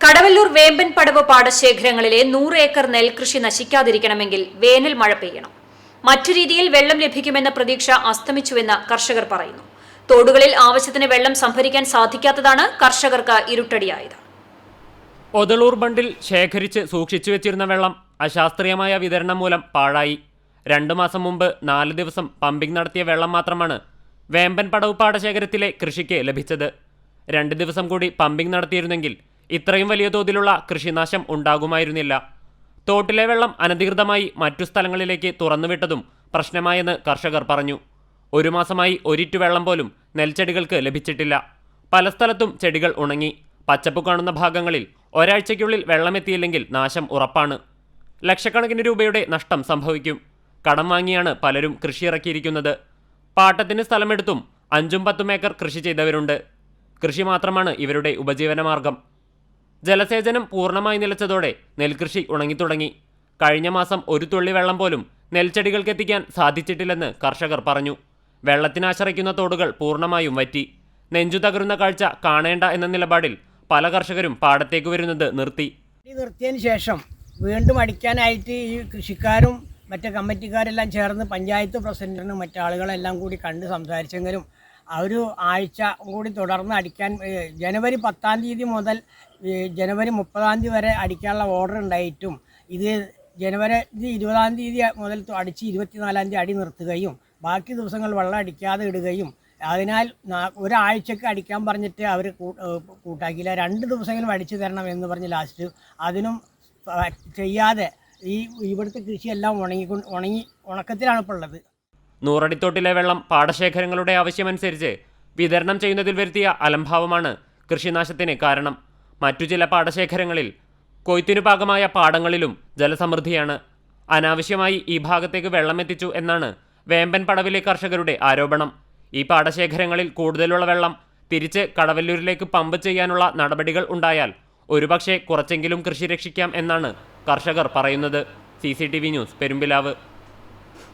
കടവല്ലൂർ വേമ്പൻ പടവ് പാടശേഖരങ്ങളിലെ നൂറ് ഏക്കർ നെൽകൃഷി നശിക്കാതിരിക്കണമെങ്കിൽ വേനൽ മഴ പെയ്യണം. മറ്റു രീതിയിൽ വെള്ളം ലഭിക്കുമെന്ന പ്രതീക്ഷ അസ്തമിച്ചുവെന്ന് കർഷകർ പറയുന്നു. തോടുകളിൽ ആവശ്യത്തിന് വെള്ളം സംഭരിക്കാൻ സാധിക്കാത്തതാണ് കർഷകർക്ക് ഇരുട്ടടിയായത്. ഒതളൂർ ബണ്ടിൽ ശേഖരിച്ച് സൂക്ഷിച്ചു വെച്ചിരുന്ന വെള്ളം അശാസ്ത്രീയമായ വിതരണം മൂലം പാഴായി. രണ്ടു മാസം മുമ്പ് നാല് ദിവസം പമ്പിംഗ് നടത്തിയ വെള്ളം മാത്രമാണ് വേമ്പൻ പടവ് പാടശേഖരത്തിലെ കൃഷിക്ക് ലഭിച്ചത്. രണ്ട് ദിവസം കൂടി പമ്പിംഗ് നടത്തിയിരുന്നെങ്കിൽ ഇത്രയും വലിയ തോതിലുള്ള കൃഷിനാശം ഉണ്ടാകുമായിരുന്നില്ല. തോട്ടിലെ വെള്ളം അനധികൃതമായി മറ്റു സ്ഥലങ്ങളിലേക്ക് തുറന്നുവിട്ടതും പ്രശ്നമായെന്ന് കർഷകർ പറഞ്ഞു. ഒരു മാസമായി ഒരിറ്റു വെള്ളം പോലും നെൽച്ചെടികൾക്ക് ലഭിച്ചിട്ടില്ല. പല സ്ഥലത്തും ചെടികൾ ഉണങ്ങി. പച്ചപ്പ് കാണുന്ന ഭാഗങ്ങളിൽ ഒരാഴ്ചയ്ക്കുള്ളിൽ വെള്ളമെത്തിയില്ലെങ്കിൽ നാശം ഉറപ്പാണ്. ലക്ഷക്കണക്കിന് രൂപയുടെ നഷ്ടം സംഭവിക്കും. കടം വാങ്ങിയാണ് പലരും കൃഷി ഇറക്കിയിരിക്കുന്നത് പാട്ടത്തിന് സ്ഥലമെടുത്തും അഞ്ചും പത്തും ഏക്കർ കൃഷി ചെയ്തവരുണ്ട്. കൃഷി മാത്രമാണ് ഇവരുടെ ഉപജീവനമാർഗം. ജലസേചനം പൂർണമായി നിലച്ചതോടെ നെൽകൃഷി ഉണങ്ങിത്തുടങ്ങി. കഴിഞ്ഞ മാസം ഒരു തുള്ളി വെള്ളം പോലും നെൽച്ചെടികൾക്ക് എത്തിക്കാൻ സാധിച്ചിട്ടില്ലെന്ന് കർഷകർ പറഞ്ഞു. വെള്ളത്തിനാശ്രയിക്കുന്ന തോടുകൾ പൂർണമായും വറ്റി. നെഞ്ചു തകരുന്ന കാഴ്ച കാണേണ്ട എന്ന നിലപാടിൽ പല കർഷകരും പാടത്തേക്ക് വരുന്നത് നിർത്തി. നിർത്തിയതിനു ശേഷം വീണ്ടും അടിക്കാനായിട്ട് ഈ കൃഷിക്കാരും മറ്റേ കമ്മിറ്റിക്കാരെല്ലാം ചേർന്ന് പഞ്ചായത്ത് പ്രസിഡന്റിനും മറ്റാളുകളെല്ലാം കൂടി കണ്ട് സംസാരിച്ചെങ്കിലും ഒരു ആഴ്ച കൂടി തുടർന്ന് അടിക്കാൻ ജനുവരി പത്താം തീയതി മുതൽ ജനുവരി മുപ്പതാം തീയതി വരെ അടിക്കാനുള്ള ഓർഡർ ഉണ്ടായിട്ടും ഇത് ജനുവരി ഇരുപതാം തീയതി മുതൽ അടിച്ച് ഇരുപത്തിനാലാം തീയതി അടി നിർത്തുകയും ബാക്കി ദിവസങ്ങൾ വെള്ളം അടിക്കാതെ ഇടുകയും അതിനാൽ ഒരാഴ്ചക്ക് അടിക്കാൻ പറഞ്ഞിട്ട് അവർ കൂട്ടാക്കിയില്ല. രണ്ട് ദിവസമെങ്കിലും അടിച്ചു തരണം എന്ന് പറഞ്ഞ് ലാസ്റ്റ് അതിനും ചെയ്യാതെ ഈ ഇവിടുത്തെ കൃഷിയെല്ലാം ഉണങ്ങിക്കൊണ്ട് ഉണങ്ങി ഉണക്കത്തിലാണ് ഇപ്പോൾ ഉള്ളത്. നൂറടിത്തോട്ടിലെ വെള്ളം പാടശേഖരങ്ങളുടെ ആവശ്യമനുസരിച്ച് വിതരണം ചെയ്യുന്നതിൽ വരുത്തിയ അലംഭാവമാണ് കൃഷിനാശത്തിന് കാരണം. മറ്റു ചില പാടശേഖരങ്ങളിൽ കൊയ്ത്തിനു ഭാഗമായ പാടങ്ങളിലും ജലസമൃദ്ധിയാണ്. അനാവശ്യമായി ഈ ഭാഗത്തേക്ക് വെള്ളമെത്തിച്ചു എന്നാണ് വേമ്പൻ പടവിലെ കർഷകരുടെ ആരോപണം. ഈ പാടശേഖരങ്ങളിൽ കൂടുതലുള്ള വെള്ളം തിരിച്ച് കടവല്ലൂരിലേക്ക് പമ്പ് ചെയ്യാനുള്ള നടപടികൾ ഉണ്ടായാൽ ഒരുപക്ഷെ കുറച്ചെങ്കിലും കൃഷി രക്ഷിക്കാം എന്നാണ് കർഷകർ പറയുന്നത്. C news Perumpilavu.